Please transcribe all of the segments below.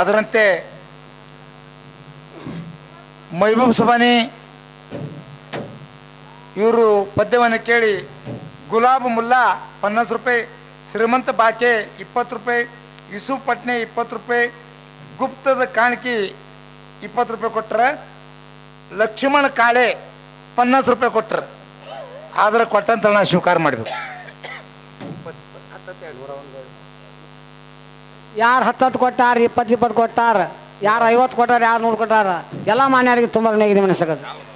ಅದರಂತೆ ಮೈಬೂಬ್ ಸಬಾನಿ ಇವರು ಪದ್ಯವನ್ನು ಕೇಳಿ ಗುಲಾಬ್ ಮುಲ್ಲಾ ಪನ್ನಾಸ್ ರೂಪಾಯಿ ಶ್ರೀಮಂತ ಬಾಕೆ ಇಪ್ಪತ್ತು ರೂಪಾಯಿ ಯೂಸುಫ್ ಪಟ್ನೆ ಇಪ್ಪತ್ತು ರೂಪಾಯಿ ಗುಪ್ತದ ಕಾಣಿಕೆ ಇಪ್ಪತ್ತು ರೂಪಾಯಿ ಕೊಟ್ಟರೆ ಲಕ್ಷ್ಮಣ ಕಾಳೆ ಪನ್ನಾಸ್ ರೂಪಾಯಿ ಕೊಟ್ಟರು ಆದ್ರೆ ಕೊಟ್ಟಂತ ನಾ ಸ್ವೀಕಾರ ಮಾಡಬೇಕು ಯಾರು ಹತ್ತತ್ತು ಕೊಟ್ಟಾರ, ಇಪ್ಪತ್ತು ಇಪ್ಪತ್ತು ಕೊಟ್ಟಾರ, ಯಾರು ಐವತ್ತು ಕೊಟ್ಟಾರ, ಯಾರು ನೂರು ಕೊಟ್ಟಾರ, ಎಲ್ಲ ಮಾನ್ಯರಿಗೆ ತುಂಬ ನೆಗಿದೆ ಮನಸ್ಸಾಗದು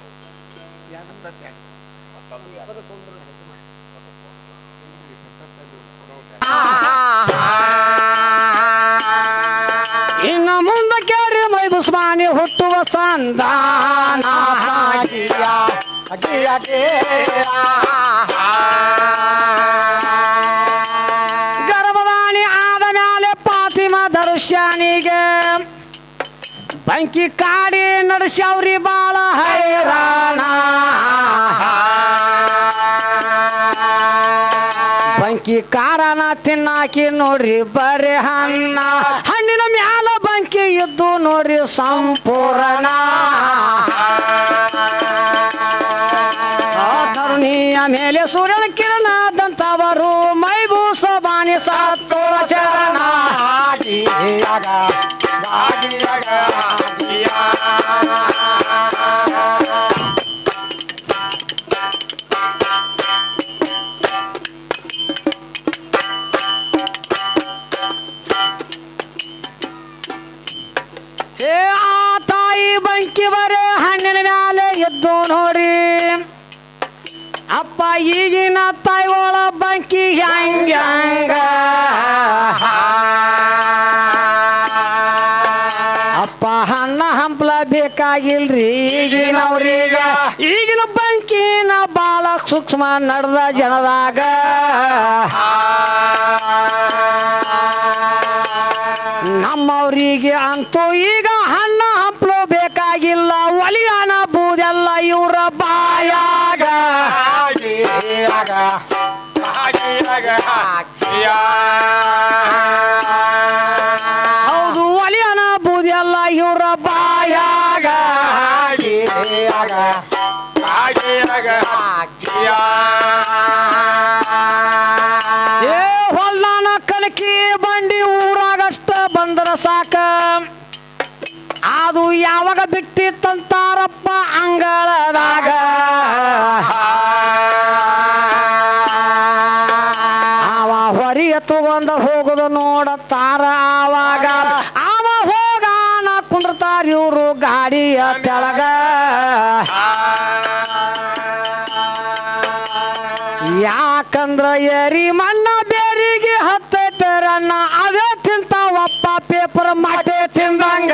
ಇನ್ನು ಮುಂದೆ ಮೈ ಬುಸ್ಮಾನಿ ಹುಟ್ಟುವ ಅಗಿಯ ಗರ್ಭವಾಣಿ ಬಂಕಿ ಕಾಡಿ ನಡೆಸವ್ರಿ ಬಾಳ ಹೈರಾಣ. ಬಂಕಿ ಕಾರಣ ತಿನ್ನಾಕಿ ನೋಡ್ರಿ ಬರೆ ಹಣ್ಣ. ಹಣ್ಣಿನ ಮ್ಯಾಲ ಬಂಕಿ ಇದ್ದು ನೋಡ್ರಿ ಸಂಪೂರ್ಣ. ಧರಣಿಯ ಮೇಲೆ ಸೂರ್ಯನ ಕಿರಣದಂತವರು ಮೈಬೂಸ ಬಾಣಿ ಸಾತ್ತೋ ಚರಣ ಈಗಿನ ತಾಯಿಗಳ ಬಂಕಿ ಹೆಂಗ ಬೇಕಾಗಿಲ್ರಿ ಈಗಿನವ್ರೀಗ. ಈಗಿನ ಬಂಕಿನ ಬಾಳ ಸೂಕ್ಷ್ಮ ನಡೆದ ಜನದಾಗ. ನಮ್ಮವ್ರಿಗೆ ಅಂತೂ ಈಗ ಹಣ್ಣ ಹಂಪಲು ಬೇಕಾಗಿಲ್ಲ, ಒಲಿಯಾಣ ಬೂದೆಲ್ಲ ಇವರ ಬಾಯಾಗ. ಹೌದು, ಒಲಿಯಾಣ ಬೂದೆಲ್ಲ ಇವರ ಬಾಯಾಗ. ಏ ಹೊಲ್ಲಾನ ಕಲಕಿ ಬಂಡಿ ಊರಾಗಷ್ಟ ಬಂದ್ರ ಸಾಕ. ಅದು ಯಾವಾಗ ಬಿಟ್ಟಿತ್ತಂತಾರಪ್ಪ ಅಂಗಳದಾಗ. ಅವ ಹೊರಿಗೆ ತಗೊಂಡ ಹೋಗುದು ನೋಡತ್ತಾರ ಆವಾಗ. ಅವ ಹೋಗಾನ ಕುಂಡ್ರತಾರ ಇವರು ಗಾಡಿಯ ತೆಳಗ. ಎರಿ ಮಣ್ಣ ಬೇರಿಗೆ ಹತ್ತೈತರನ್ನ ಅದೇ ತಿಂತಾವಪ್ಪ ಪೇಪರ್ ಮಾಟೆ ತಿಂದಂಗ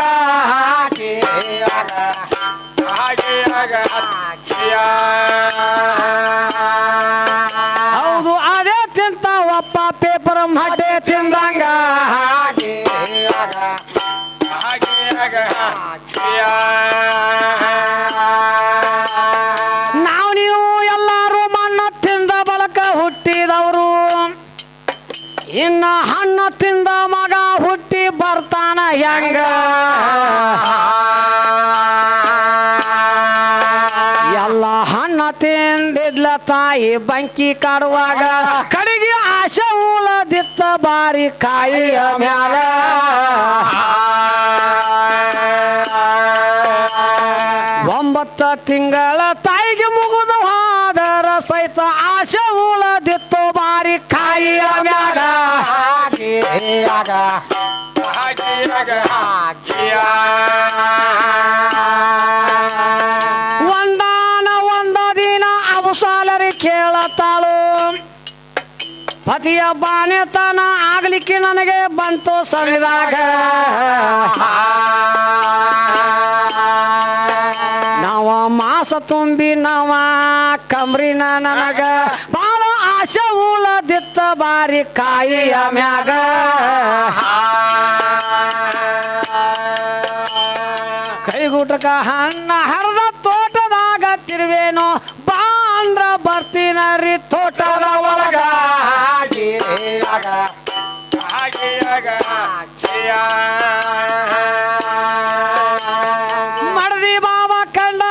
ಹೌದು ಅದೇ ತಿಂತಾವಪ್ಪ ಪೇಪರ್ ಮಾಟೆ ತಿಂದಂಗ ನಾವು ತಿಂದ ಮಗ ಹುಟ್ಟಿ ಬರ್ತಾನ ಹೆಂಗ? ಎಲ್ಲ ಹಣ್ಣ ತಿಂದಿದ್ಲ ತಾಯಿ ಬಂಕಿ ಕಾಡುವಾಗ. ಕಡೆಗೆ ಆಶೆ ಉಳದಿತ್ತ ಬಾರಿ ಕಾಯಿಯ ಮ್ಯಾಲ. ಒಂಬತ್ತ ತಿಂಗಳ ಒಂದಾನ ಒಂದ ದಿನ ಅವಸಾಲರಿ ಕೇಳತಾಳು. ಪತಿಯ ಬಾಣೆತನ ಆಗ್ಲಿಕ್ಕೆ ನನಗೆ ಬಂತು ಸರಿದಾಗ. ನಾವ ಮಾಸ ತುಂಬಿ ನಾವ ಕಮ್ರಿನ ನನಗ. ಮಾರಿ ಕಾಯಿಯ ಮ್ಯಾಗ. ಕೈಗುಟಕ ಹಣ್ಣ ಹರದ ತೋಟದಾಗ ತಿರುವೇನೋ ಬಾಂದ್ರ ಬರ್ತೀನ ರೀ ತೋಟದ ಒಳಗ. ಮಡದಿ ಬಾಬ ಕಂಡ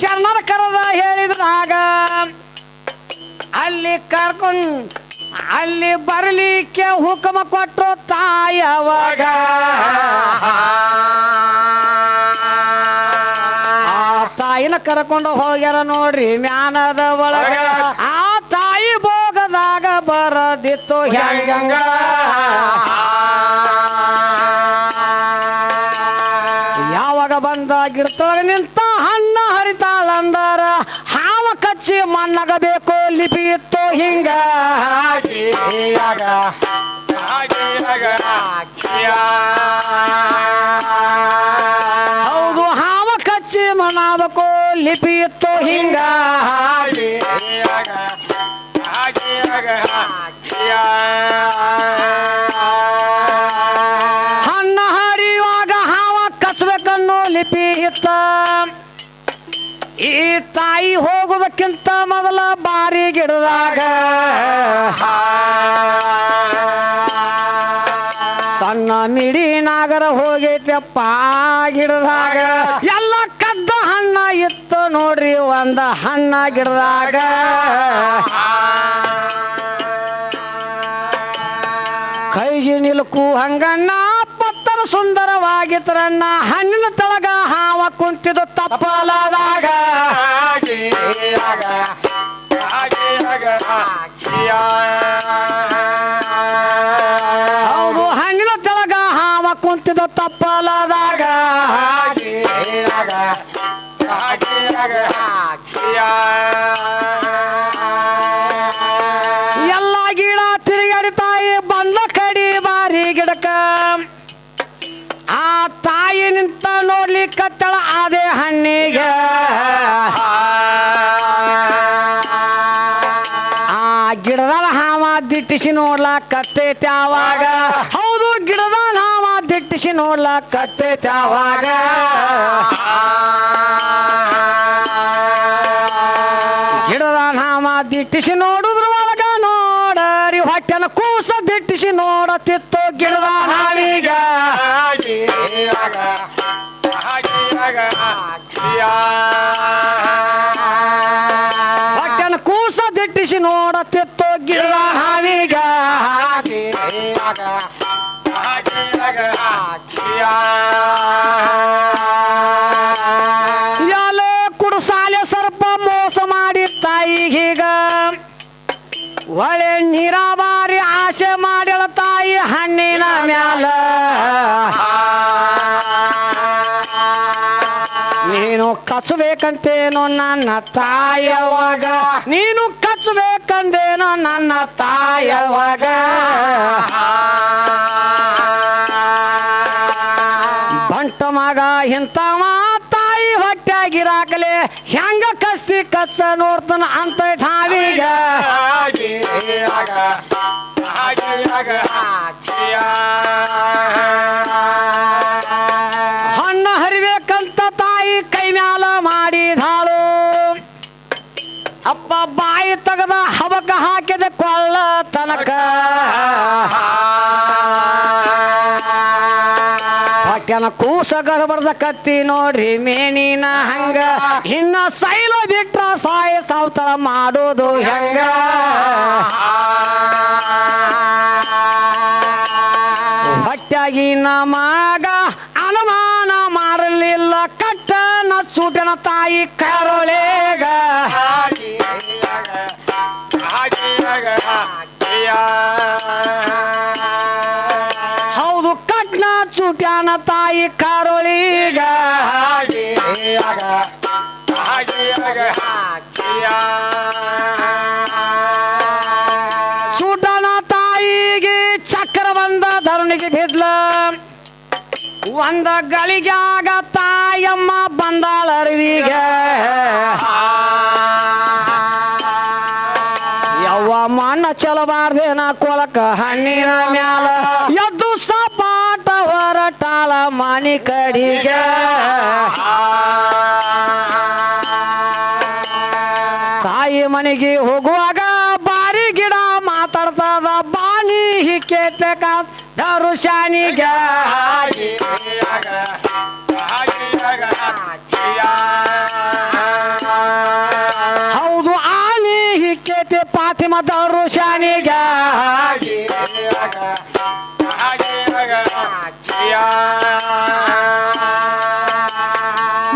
ಶರಣರ ಕರೆದ ಹೇಳಿದ್ರಾಗ ಅಲ್ಲಿ ಕರ್ಕೊಂಡು ಅಲ್ಲಿ ಬರಲಿಕ್ಕೆ ಹುಕುಮ ಕೊಟ್ಟರು ತಾಯವಾಗ. ಆ ತಾಯಿನ ಕರ್ಕೊಂಡು ಹೋಗ್ಯಾರ ನೋಡ್ರಿ ಮ್ಯಾನದ ಒಳಗ. ಆ ತಾಯಿ ಭೋಗದಾಗ ಬರದಿತ್ತು ಹೆಂಗ? ಯಾವಾಗ ಬಂದ ಗಿಡ್ತಾಗ ನಿಂತ ಹಣ್ಣ ಹರಿತಾಳಂದಾರ. ಹಾವ ಕಚ್ಚಿ ಮಣ್ಣಗ ಬೇಕು ಲಿಪಿ ಇತ್ತು ಹಿಂಗ ಹೌದು ಹಾವ ಕಚ್ಚಿ ಮನಾದಕೋ ಲಿಪಿ ಇತ್ತು ಹಿಂಗ. ಹಣ್ಣ ಈ ತಾಯಿ ಹೋಗುವುದಕ್ಕಿಂತ ಮೊದಲ ಬಾರಿ ಗಿಡದಾಗ ಸಣ್ಣ ಮಿಡಿ ನಾಗರ ಹೋಗೈತಪ್ಪ ಗಿಡದಾಗ. ಎಲ್ಲ ಕದ್ದ ಹಣ್ಣ ಇತ್ತು ನೋಡ್ರಿ ಒಂದ ಹಣ್ಣ ಗಿಡದಾಗ. ಕೈಗೆ ನಿಲುಕು ಹಂಗಣ್ಣ ಪತ್ತರ ಸುಂದರವಾಗಿದ್ರನ್ನ ಹಣ್ಣಿನ ತಳಗ ಹಾವ ಕುಂತಿದ್ದು ತಪ್ಪಲಾದಾಗ. ಹೌದು ಹಣ್ಣಿನ ತಳಗ ಹಾವ ಕುಂತಿದ್ದು ತಪ್ಪಲಾದಾಗ. ಗಿಡದ ಹಾವ ದಿಟ್ಟಿಸಿ ನೋಡ್ಲಾಕತ್ತೈತಿ ಆವಾಗ. ಹೌದು ಗಿಡದ ಹಾವ ದಿಟ್ಟಿಸಿ ನೋಡ್ಲಾಕತ್ತೈತಿ ಆವಾಗ. ಗಿಡದ ನಾಮ ದಿಟ್ಟಿಸಿ ನೋಡುದ್ರ ನೋಡರಿ, ಹೊಟ್ಟೆನ ಕೂಸ ದಿಟ್ಟಿಸಿ ನೋಡತಿತ್ತು ಗಿಡದ ಹೊಟ್ಟೆನ ದಿಟ್ಟಿಸಿ ನೋಡತಿತ್ತು ಗಿಡದ ಹಾವಿಗ ಎಲೆ ಕುಡಸಾಲೆ ಸರ್ಪ ಮೋಸ ಮಾಡಿ ತಾಯಿಗೀಗ ಒಳೆ ನೀರಾವರಿ ಆಸೆ ಮಾಡಿಳ ತಾಯಿ ಹಣ್ಣಿನ ಮ್ಯಾಲ. ನೀನು ಕಚ್ಚಬೇಕಂತೇನೋ ನನ್ನ ತಾಯವಾಗ ನೀನು ಕಚ್ಚಬೇಕಂದೇನೋ ನನ್ನ ತಾಯವಾಗ. ಬಂಟ ಮಗ ಇಂಥವ ತಾಯಿ ಹೊಟ್ಟಾಗಿರಾಕಲೆ ಹೆಂಗ ಕಸ್ತಿ ಕಚ್ಚ ನೋಡ್ತಾನ ಅಂತ ಠಾವಿಗ ಕೂಸ ಗರ್ಬರ್ದ ಕತ್ತಿ ನೋಡ್ರಿ ಮೇನಿನ ಹಂಗ. ಇನ್ನ ಸೈಲ ಬಿಟ್ರ ಸಾಯ ಸಾವ್ತರ ಮಾಡೋದು ಹೆಂಗ. ಹೊಟ್ಟಾಗಿನ ಮಗ ಅನುಮಾನ ಮಾಡಲಿಲ್ಲ. ಕಟ್ಟನ ಸೂಟನ ತಾಯಿ ಕರೋಳೆಗ ಒಂದ ಗಳಿಗಾಗ ತಾಯಮ್ಮ ಬಂದಾಳ ಅರಿವಿಗೆ ಯವ್ವ ಮಣ್ಣ ನಾ ಕೊಲಕ ಹಣ್ಣಿನ ಮ್ಯಾಲ. ಎದ್ದು ಸಪಾಟ ಹೊರಟಾಳ ಮನಿ ಕಡಿಗೆ. ತಾಯಿ ಮನೆಗೆ ಹೋಗುವಾಗ ಬಾರಿ ಗಿಡ ಮಾತಾಡ್ತದ ಬಾನಿ ಹಿಕ್ಕೇತಕ ದರುಶಾನಿಗೆ ಹೌದು, ಆನೆ ಹಿಕ್ಕೆತೆ ಪಾತಿಮದವರು ಶಾನಿಗ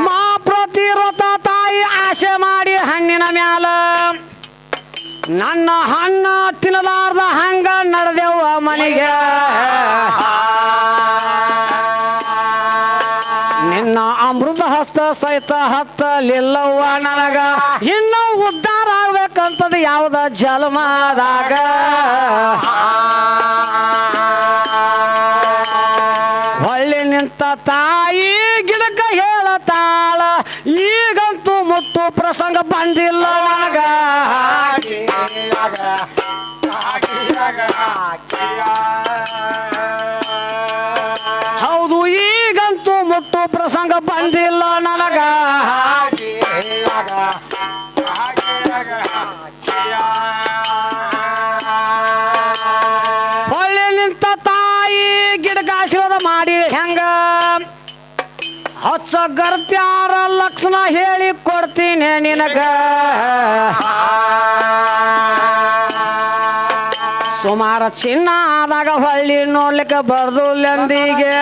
ಮಾ ಪ್ರತಿರೋತ ತಾಯಿ ಆಸೆ ಮಾಡಿ ಹಣ್ಣಿನ ಮ್ಯಾಲ. ನನ್ನ ಹಣ್ಣ ತಿನ್ನಲಾರ್ದ ಸಹಿತ ಹತ್ತಲಿಲ್ಲವ್ವ ನನಗ. ಇನ್ನು ಉದ್ಧಾರ ಆಗ್ಬೇಕಂತದ ಯಾವ್ದ ಜನ್ಮದಾಗ ಹೊಳ್ಳಿ ನಿಂತ ತಾಯಿ ಗಿಡಕ ಹೇಳತಾಳ, ಈಗಂತೂ ಮುತ್ತು ಪ್ರಸಂಗ ಬಂದಿಲ್ಲ ನನಗ. ಹೌದು, ಈಗಂತೂ ಮುಟ್ಟು ಪ್ರಸಂಗ ಬಂದಿಲ್ಲ ಕೊಡ್ತೀನಿ ನಿನಗ. ಸುಮಾರು ಚಿನ್ನ ಆದಾಗ ಹೊಳ್ಳಿ ನೋಡ್ಲಿಕ್ಕೆ ಬರ್ದುಲ್ಲಂದಿಗೆ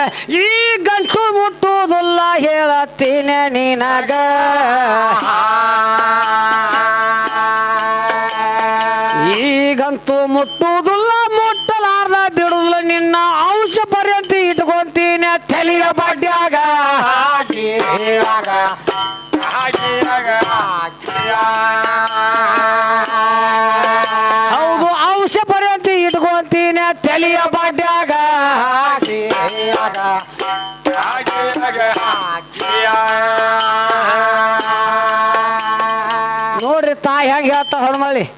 ಈ ಗಂಟು ಮುಟ್ಟುವುದಿಲ್ಲ ಹೇಳತ್ತೀನಿ ನಿನಗ. ಈಗಂತೂ ಮುಟ್ಟುವುದಿಲ್ಲ, ಮುಟ್ಟಲಾರ್ದ ಬಿಡುದಿಲ್ಲ ನಿನ್ನ ಅಂಶ ಪರ್ಯಂತ ಇಟ್ಕೊಂತೀನಿ ತಲೆಯ ಬಡ್ಡ್ಯಾಗ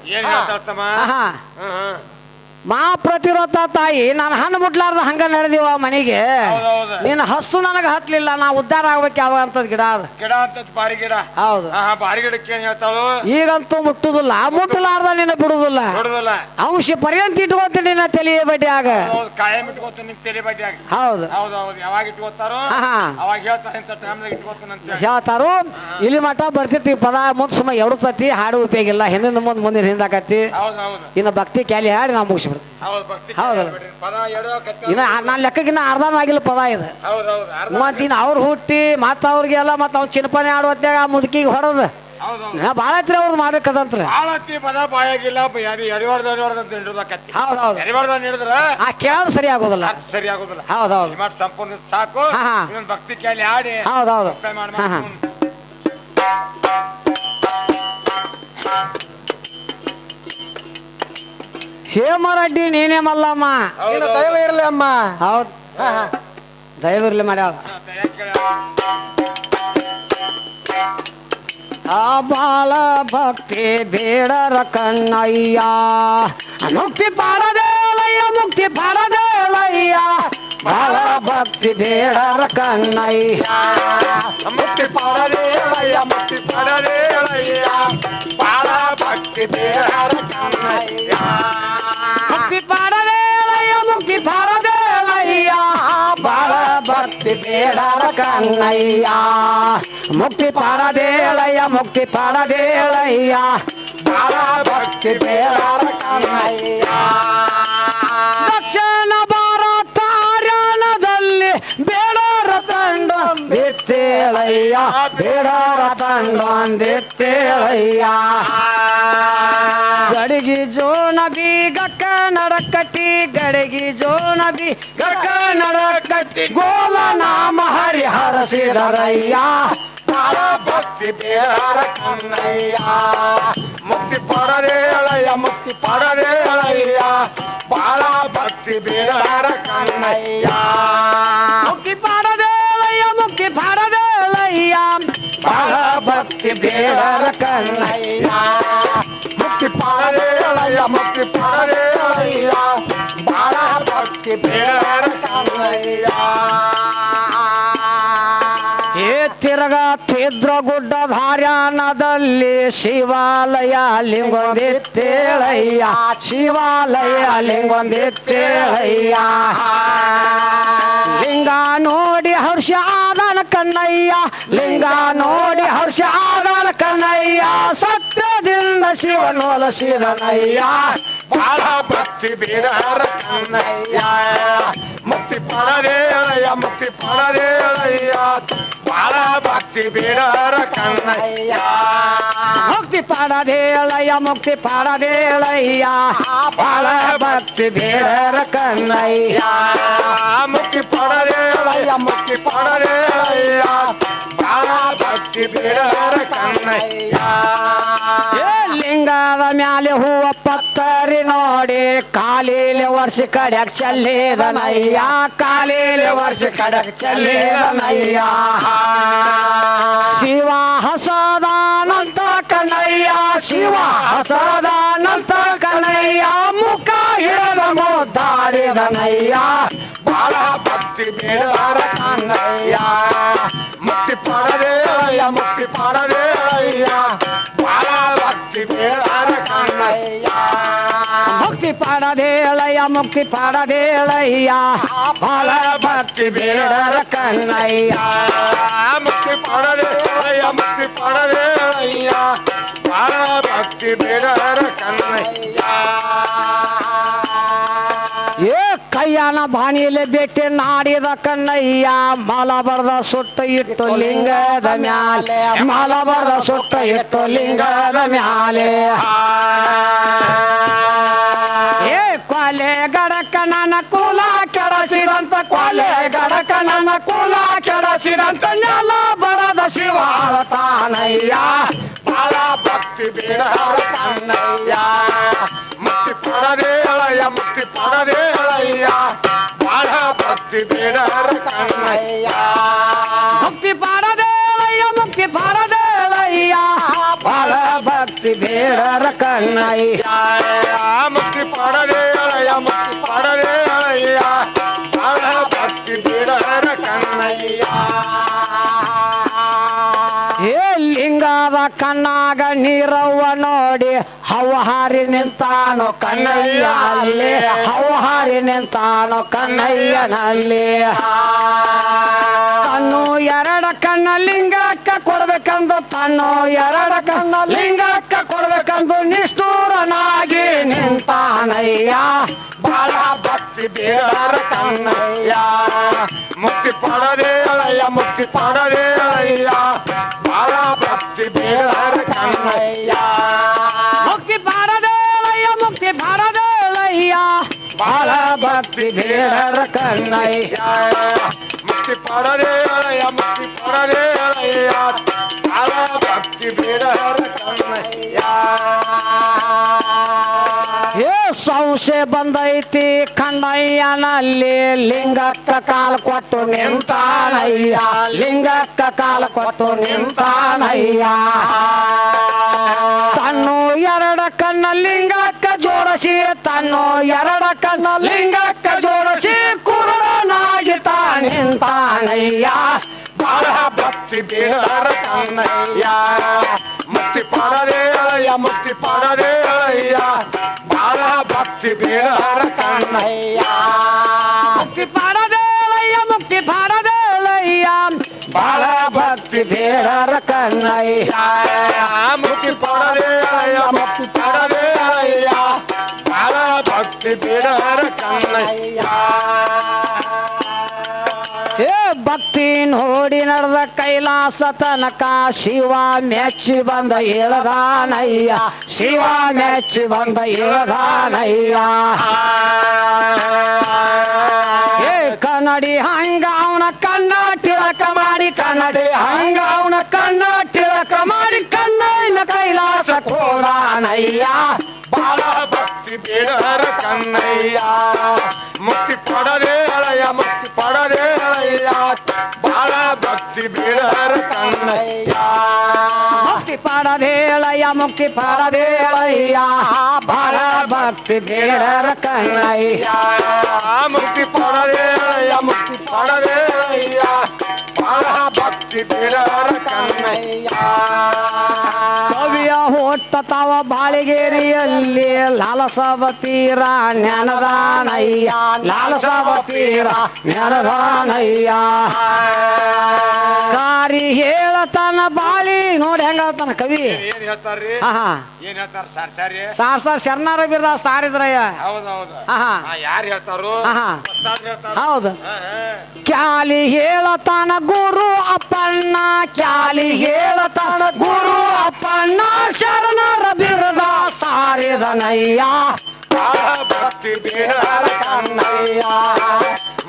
ಹೇಳ್ತಾ ಮಾ ಪ್ರತಿರೋಧ ತಾಯಿ ನಾನು ಹಣ್ಣು ಮುಟ್ಲಾರ್ದ ಹಂಗ ನಡೆದಿವ ಮನೆಗೆ. ನಿನ್ನ ಹಸ್ತು ನನಗೆ ಹತ್ಲಿಲ್ಲ ನಾ ಉದ್ಧಾರ ಆಗ್ಬೇಕು ಯಾವ ಅಂತದ್ ಗಿಡ ಅದು. ಗಿಡ ಅಂತದ್ ಬಾರಿ ಗಿಡ. ಹೌದು. ಬಾರಿ ಗಿಡಕ್ಕೆ ಏನ್ ಹೇಳ್ತಾಳು? ಈಗಂತೂ ಮುಟ್ಟುದಿಲ್ಲ ಮುಟ್ಟಲಾರ್ದ ನಿನ್ನ ಬಿಡುದಿಲ್ಲ. ಅಂಶ ಪರ್ಯಂತ ಇಟ್ಕೋತೀನಿ ನಿನ್ನ ತಲೆ ಬಡ್ಡಿಯಾಗ ಹೌದು ಕಾಯಂ ಇಟ್ಕೋತೀನಿ ತಲೆ ಬಡ್ಡಿ ಆಗ ಹೌದು. ಹೌದು ಹೌದು ಯಾವಾಗ ಇಟ್ಕೋತಾರೋ. ಅವಾಗ ಹೇಳ್ತಾರೆ ಇಂತ ಟೈಮ್ ಇಟ್ಕೋತೀನಿ ಅಂತ ಹೇಳಿ. ಹೇಳ್ತಾರು ಇಲ್ಲಿ ಮಠ ಬರ್ತಿರ್ತಿ ಪದ ಮುಂದ್ ಸುಮ್ಮ ಎರಡು ತತ್ತಿ ಹಾಡು ಉಪಯೋಗ ಇಲ್ಲ ಹಿಂದಿನ ಮುಂದೆ ಮುಂದಿನ ಹಿಂದಾಕತ್ತಿ ಹೌದು ಹೌದು ಇನ್ನು ಭಕ್ತಿ ಕ್ಯಾಲಿ ಹಾಡಿ ನಾವು ಮುಗಿಸ್ಬಿಡ್ತೀವಿ ಹೌದು. ಭಕ್ತಿ ಹೌದು. ಬಿಡ್ರಿ. ಪದ ಎಡೋ ಕತ್ತ ಇನ್ನ ನಾನು ಲೆಕ್ಕಕ್ಕಿನ್ನ ಅರ್ಧನೂ ಆಗಿಲ್ಲ ಪದ ಇದು. ಹೌದು ಹೌದು ಅರ್ಧ ಮತ್ ಇನ್ನು ಅವ್ರು ಹುಟ್ಟಿ ಮತ್ತ ಅವ್ರಿಗೆಲ್ಲ ಮತ್ತ ಅವ್ನ ಚಿನ್ನಪನೆ ಆಡುವತ್ತಾಗ ಆ ಮುದುಕಿಗೆ ಹೊಡೆದು. ಭಾಳ ಹತ್ರ ಅವ್ರು ಹಿಡಿದ್ರ ಆ ಕೇಳೋದು ಸರಿ ಆಗೋದಿಲ್ಲ. ಸರಿ ಆಗುದಿಲ್ಲ. ಹೌದು ಹೌದು. ಈ ಸಂಪೂರ್ಣ ಸಾಕು. ಭಕ್ತಿ ಕೇಳಿ ಆಡಿ. ಹೌದು ಹೇಮರಡ್ಡಿ ನೀನೇ ಮಲ್ಲಮ್ಮ. ನಿನ್ನ ದೈವ ಇರಲಿ ಅಮ್ಮ. ಹೌದು. ದಯವಿರ್ಲಿ ಇರಲಿ ಮಾಡ್ಯಾವ ಆ ಬಾಳ ಭಕ್ತಿ ಬೇಡರ ಕಣ್ಣಯ್ಯ. ಮುಕ್ತಿ ಪಾಡದೇಳಯ್ಯ ಮುಕ್ತಿ ಪಾಡದೇಳಯ್ಯ. ಬಾಳ ಭಕ್ತಿ ಬೇಡರ ಕಣ್ಣಯ್ಯ. ಮುಕ್ತಿ ಪಾಡದೇಳಯ್ಯ ಮುಕ್ತಿ ಪಾಡದೇಳಯ್ಯ. ಬಾಳ ಭಕ್ತಿ ಬೇಡ ಕನ್ನಯ್ಯ ಬೇಡರ ಕಣ್ಣಯ್ಯ ಮುಕ್ತಿ ಪಾಡದೇಳಯ್ಯ ಮುಕ್ತಿ ಪಾಡದೇಳಯ್ಯ ಬಾಳ ಭಕ್ತಿ ಬೇಡ ಕನ್ನಯ್ಯ ದಕ್ಷಿಣ ಭಾರತ ಹರ್ಯಾಣದಲ್ಲಿ ಬೇಡರ ತಂಡ ಬಿತ್ತೇಳಯ್ಯ ಬೇಡರ ತಂಡ ಅಂದಿತ್ತೇಳಯ್ಯ ಗಡಿಗಿ ಜೋನ ಬಿ ಗಕ್ಕ ನಡಕಟ್ಟಿ ಗಡಿಗಿ ಜೋನ ಬಿ ಗಕ್ಕ ನಡಕಟ್ಟಿ ಗೋಲ ನಾಮ ಹರಿಹರಸಿದರಯ್ಯ. ಬಾಳ ಭಕ್ತಿ ಬೇಡ ಕನ್ನಯ್ಯ. ತಿರಗ ತಿದ್ರ ಗುಡ್ಡ ಧಾರ್ಯಾನದಲ್ಲಿ ಶಿವಾಲಯ ಲಿಂಗೊಂದಿತ್ತೇಳಯ್ಯ. ಶಿವಾಲಯ ಲಿಂಗೊಂದಿತ್ತೇಳಯ್ಯ. ಲಿಂಗ ನೋಡಿ ಹರ್ಷ ಆದನ ಕನ್ನಯ್ಯ ಲಿಂಗ ನೋಡಿ ಹರ್ಷ ಆದನ ಕನ್ನಯ್ಯ ಸತ್ಯದಿಂದ ಶಿವನೊಲಸಿದನಯ್ಯ ಬಾಳ ಭಕ್ತಿ ಬೀರರ ಕನ್ನಯ್ಯ ಮುಕ್ತಿ ಪಡದೇಳಯ್ಯ ಮುಕ್ತಿ ಪಡದೇಳಯ್ಯ ಬಾಳ ಭಕ್ತಿ ಬೀರರ ಕನ್ನಯ್ಯ ಮುಕ್ತಿ ಪಾಡದೇಳಯ್ಯ ಮುಕ್ತಿ ಪಾಡದೇಳಯ್ಯ ಬಾಳ ಭಕ್ತಿ ಬೇಡರ ಕನ್ನಯ್ಯ ಪಡರೇಳಯ್ಯ ಮುಕ್ತಿ ಪಡರೇಳಯ್ಯ ಬಾಳ ಭಕ್ತಿ ಬೇಡರ ಕನ್ನಯ್ಯ ಏ, ಲಿಂಗದ ಮ್ಯಾಲೆ ಹೂವ ಪತ್ತರಿ ನೋಡಿ, ಕಾಲಿಲೆ ವರ್ಷ ಕಡೆಕ್ ಚಲ್ಲೇದನಯ್ಯ. ಕಾಲಿಲೆ ವರ್ಷ ಕಡೆಕ್ ಚಲ್ಲೇದನಯ್ಯ. ಶಿವ ಹಸದಾನಂತ ಕನ್ನಯ್ಯ ಶಿವ ಹಸದಾನಂತ ಕನ್ನಯ್ಯ ಮುಖ ಹಿಡದ ಮುದ್ದಾಡಿದನಯ್ಯ ಬಾಳ ಭಕ್ತಿ ಬೇಡಾರ ಕನ್ನಯ್ಯ ಮುಕ್ತಿ ಪಡದೇಳಯ್ಯ ಮುಕ್ತಿ ಪಡದೇಳಯ್ಯ ಬಾಳ ಭಕ್ತಿ ಬೇಡಾರ ಕನ್ನಯ್ಯ ಮುಕ್ತಿ ಪಾಡದೇಳಯ್ಯ ಮುಕ್ತಿ ಪಾಡದೇಳಯ್ಯ ಬಾಳ ಭಕ್ತಿ ಬೇಡರ ಕನ್ನಯ್ಯ ಮುಕ್ತಿ ಪಡದೇಳಯ್ಯ ಮುಕ್ತಿ ಪಡದೇಳಯ್ಯ ಬಾಳ ಬಾಣಿಲೆ ಬೆಟ್ಟಿ ನಾಡಿದ ಕನ್ನಯ್ಯ ಮಾಲ ಬರದ ಸುಟ್ಟ ಇಟ್ಟು ಲಿಂಗದ ಮ್ಯಾಲೆ ಮಾಲ ಬರದ ಸುಟ್ಟ ಇಟ್ಟು ಲಿಂಗದ ಮ್ಯಾಲೆ. ಏ ಕೊಲೆ ಗಡಕನನ ಕುಲ ಕೆಡಸಿದಂತ ಕೊಲೆ ಗಡಕ ನನ್ನ ಕುಲ ಕೆಡಸಿದಂತ ನೆಲ ಬರದ ಶಿವ ತಾನಯ್ಯ. ಬಾಳ ಭಕ್ತಿ ಬೇಡ ಕನ್ನಯ್ಯ ಮುಕ್ತಿ ಪಡದೇಳಯ್ಯ ಮುಕ್ತಿ ಪಡದೇಳಯ್ಯ ಬಾಳ ಭಕ್ತಿ ಬೇಡಾರ ಕನ್ನಯ್ಯ ಮುಕ್ತಿ ಪಾರ ಮುಕ್ತಿ ಪಾಡದೇಳಯ್ಯ ಬಾಳ ಭಕ್ತಿ ಬೇಡರ ಕನ್ನಯ್ಯ ಕಣ್ಣಾಗ ನೀರವ್ವ ನೋಡಿ, ಹವಹಾರಿ ನಿಂತಾನು ಕನ್ನಯ್ಯ ಅಲ್ಲಿ ಹವಹಾರಿ ನಿಂತಾನು ಕನ್ನಯ್ಯನಲ್ಲಿ ತನ್ನು ಎರಡ ಕಣ್ಣ ಲಿಂಗಕ್ಕ ಕೊಡ್ಬೇಕಂದು ತನ್ನು ಎರಡ ಕಣ್ಣ ಲಿಂಗಕ್ಕ ಕೊಡ್ಬೇಕಂದು ನಿಷ್ಠೂರನಾಗಿ ನಿಂತಾನಯ್ಯ. ಬಾಳ ಭಕ್ತಿ ಬೇಡ ಕನ್ನಯ್ಯ ಮುಕ್ತಿ ಪಡದೇಳಯ್ಯ ಮುಕ್ತಿ ಪಡದೇಳಯ್ಯ ಬಾಳ ಭಕ್ತಿ ಬೇಡರ ಕನ್ನಯ್ಯ ಮುಕ್ತಿ ಪಡದೇಳಯ್ಯ ಮುಕ್ತಿ ಪಡದೇಳಯ್ಯ ಬಾಳ ಭಕ್ತಿ ಬೇಡರ ಕನ್ನಯ್ಯ ಏ ಸಂಶಯ ಬಂದೈತಿ ಕಣ್ಣಯ್ಯನಲ್ಲಿ ಲಿಂಗಕ್ಕ ಕಾಲ ಕೊಟ್ಟು ನಿಂತಾನಯ್ಯ. ಲಿಂಗಕ್ಕ ಕಾಲ ಕೊಟ್ಟು ನಿಂತಾನಯ್ಯ. ತನ್ನು ಎರಡ ಕಣ್ಣ ಲಿಂಗಕ್ಕ ಜೋಡಿಸಿ ತನ್ನು ಎರಡ ಲಿಂಗಕ್ಕ ಜೋಡಿಸಿ ಕುರುಡನಾಗಿ ನಿಂತಾನಯ್ಯ ಬಾಳ ಭಕ್ತಿ ಬೇಡಾರ ಕನ್ನಯ್ಯ ಮುಕ್ತಿ ಪಡದೇಳಯ್ಯ ಮುಕ್ತಿ ಪಡದೇಳಯ್ಯ ಬಾಳ ಭಕ್ತಿ ಬೇಡಾರ ಕನ್ನಯ್ಯ ಮುಕ್ತಿ ಪಾಡದೇಳಯ್ಯ ಮುಕ್ತಿ ಪಾಡದೇಳಯ್ಯ ಬಾಳ ಭಕ್ತಿ ಬೇಡರ ಕನ್ನಯ್ಯ ಮುಕ್ತಿ ಪಡದೇಳಯ್ಯ ಮುಕ್ತಿ ಪಡದೇಳಯ್ಯ ಬಾಳ ಭಕ್ತಿ ಬೇಡಾರ ಕನ್ನಯ್ಯ ಏ, ಭಕ್ತಿ ನೋಡಿ ನಡೆದ ಕೈಲಾಸ ತನಕ ಶಿವ ಮೆಚ್ಚಿ ಬಂದ ಇಳದಾನಯ್ಯ ಶಿವ ಮೆಚ್ಚಿ ಬಂದ ಇಳದಾನಯ್ಯ ಏ, ಕನ್ನಡಿ ಹಂಗ ಅವನ ಕಣ್ಣ ತಿಳಕ ಮಾಡಿ ಕನ್ನಡಿ ಹಂಗ ಅವನ ಕಣ್ಣ ತಿಳಕ ಮಾಡಿ ಕಣ್ಣ ಕೈಲಾಸ ಕೋಲಾನಯ್ಯ. ಕನ್ನಯ್ಯ ಮುಕ್ತಿ ಪಡದೇಳಯ್ಯ ಮುಕ್ತಿ ಪಡದೇಳಯ್ಯ ಬಾಳ ಭಕ್ತಿ ಬೀಳರ ಕನ್ನಯ್ಯ ಮುಕ್ತಿ ಪಾಡದೇಳಯ್ಯ ಮುಕ್ತಿ ಪಾಡದೇಳಯ್ಯ ಬಾಳ ಭಕ್ತಿ ಬೇಡರ ಕನ್ನಯ್ಯ ಮುಕ್ತಿ ಪಡದೇಳಯ್ಯ ಮುಕ್ತಿ ಪಡದೇಳಯ್ಯ ಬಾಳ ಭಕ್ತಿ ಬೀಳರ ಕನ್ನಯ್ಯ ಕೊಟ್ಟ ತಾವ ಬಾಳಿಗೇರಿಯಲ್ಲಿ ಲಾಲಸವತೀರ ಜ್ಞಾನದಾನಯ್ಯ. ಲಾಲಸವತೀರ ಜ್ಞಾನದಾನಯ್ಯ. ಕಾರಿ ಹೇಳತನ ಬಾಳಿ ನೋಡಿ ಹೆಂಗ ಹೇಳ್ತಾನ ಕವಿ? ಏನ್ ಹೇಳ್ತಾರ್ರಿ? ಹಾ ಹಾ. ಏನ್ ಹೇಳ್ತಾರ ಸರ್ ಸರಿ? ಸಾರ್ ಸಾರ್ ಶರಣರ ಬಿರ್ದ ಸಾರಿದ್ರಯ್ಯ ಹೌದ್ ಹೌದು. ಆಹಾ. ಯಾರು ಹೇಳ್ತಾರು? ಹೌದು. ಹಾ, ಹಾ. ಕ್ಯಾಲಿ ಹೇಳತಾನ ಗುರು ಅಪ್ಪಣ್ಣ ಸಾರಿದನಯ್ಯ ಬಾಳ ಭಕ್ತಿ ಬೇಡರ ಕನ್ನಯ್ಯ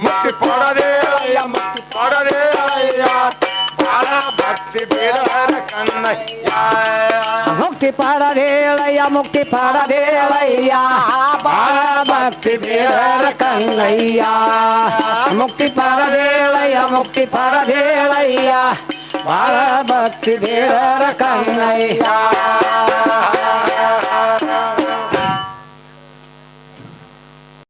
ಮುಕ್ತಿ ಪಡದೆ ಅಯ್ಯ ಮುಕ್ತಿ ಪಡದೆ ಅಯ್ಯ ಬಾಳ ಭಕ್ತಿ ಬೇಡರ ಕನ್ನಯ್ಯ ಮುಕ್ತಿ ಪಡದೇಳಯ್ಯ ಮುಕ್ತಿ ಪಡದೇಳಯ್ಯ ಬಾಳ ಭಕ್ತಿ ಬೇಡರ ಬಾಳ ಭಕ್ತಿ ಬೇಡರ ಕನ್ನಯ್ಯ